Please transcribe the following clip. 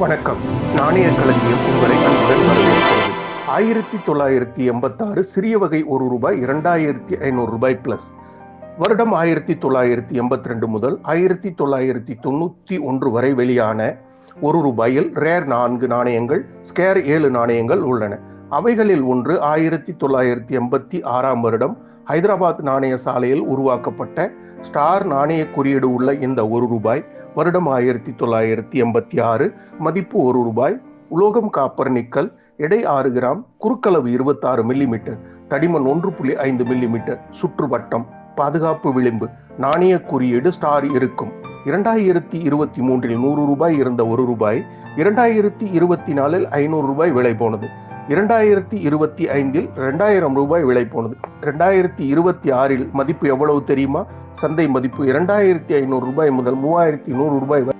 வணக்கம். நாணய களஞ்சியம் உங்களை அன்புடன் வரவேற்கிறது ஆயிரத்தி தொள்ளாயிரத்தி எண்பத்தாறு சிறிய வகை ஒரு ரூபாய் இரண்டாயிரத்தி ஐநூறு ரூபாய் பிளஸ் வருடம் ஆயிரத்தி தொள்ளாயிரத்தி எண்பத்தி ரெண்டு முதல் ஆயிரத்தி தொள்ளாயிரத்தி தொண்ணூற்றி ஒன்று வரை வெளியான ஒரு ரூபாயில் ரேர் நான்கு நாணயங்கள் ஸ்கேர் ஏழு நாணயங்கள் உள்ளன. அவைகளில் ஒன்று ஆயிரத்தி தொள்ளாயிரத்தி எண்பத்தி ஆறாம் வருடம் ஹைதராபாத் நாணய சாலையில் உருவாக்கப்பட்ட ஸ்டார் நாணய குறியீடு உள்ள இந்த ஒரு ரூபாய் வருடம் ஆயிரத்தி தொள்ளாயிரத்தி எண்பத்தி ஆறு. மதிப்பு ஒரு ரூபாய். உலோகம் காப்பர் நிக்கல். எடை ஆறு கிராம். குறுக்களவு இருபத்தாறு மில்லிமீட்டர். தடிமன் ஒன்று புள்ளி ஐந்து மில்லிமீட்டர். சுற்றுவட்டம். பாதுகாப்பு விளிம்பு. நாணய குறியீடு ஸ்டார் இருக்கும். இரண்டாயிரத்தி இருபத்தி மூன்றில் நூறு ரூபாய் இருந்த ஒரு ரூபாய். இரண்டாயிரத்தி இருபத்தி நாலில் ஐநூறு ரூபாய் விலை போனது. இரண்டாயிரத்தி இருபத்தி ஐந்தில் ரெண்டாயிரம் ரூபாய் விலை போனது. ரெண்டாயிரத்தி இருபத்தி ஆறில் மதிப்பு எவ்வளவு தெரியுமா? சந்தை மதிப்பு இரண்டாயிரத்தி ஐநூறு ரூபாய் முதல் மூவாயிரத்தி நூறு ரூபாய் வரை.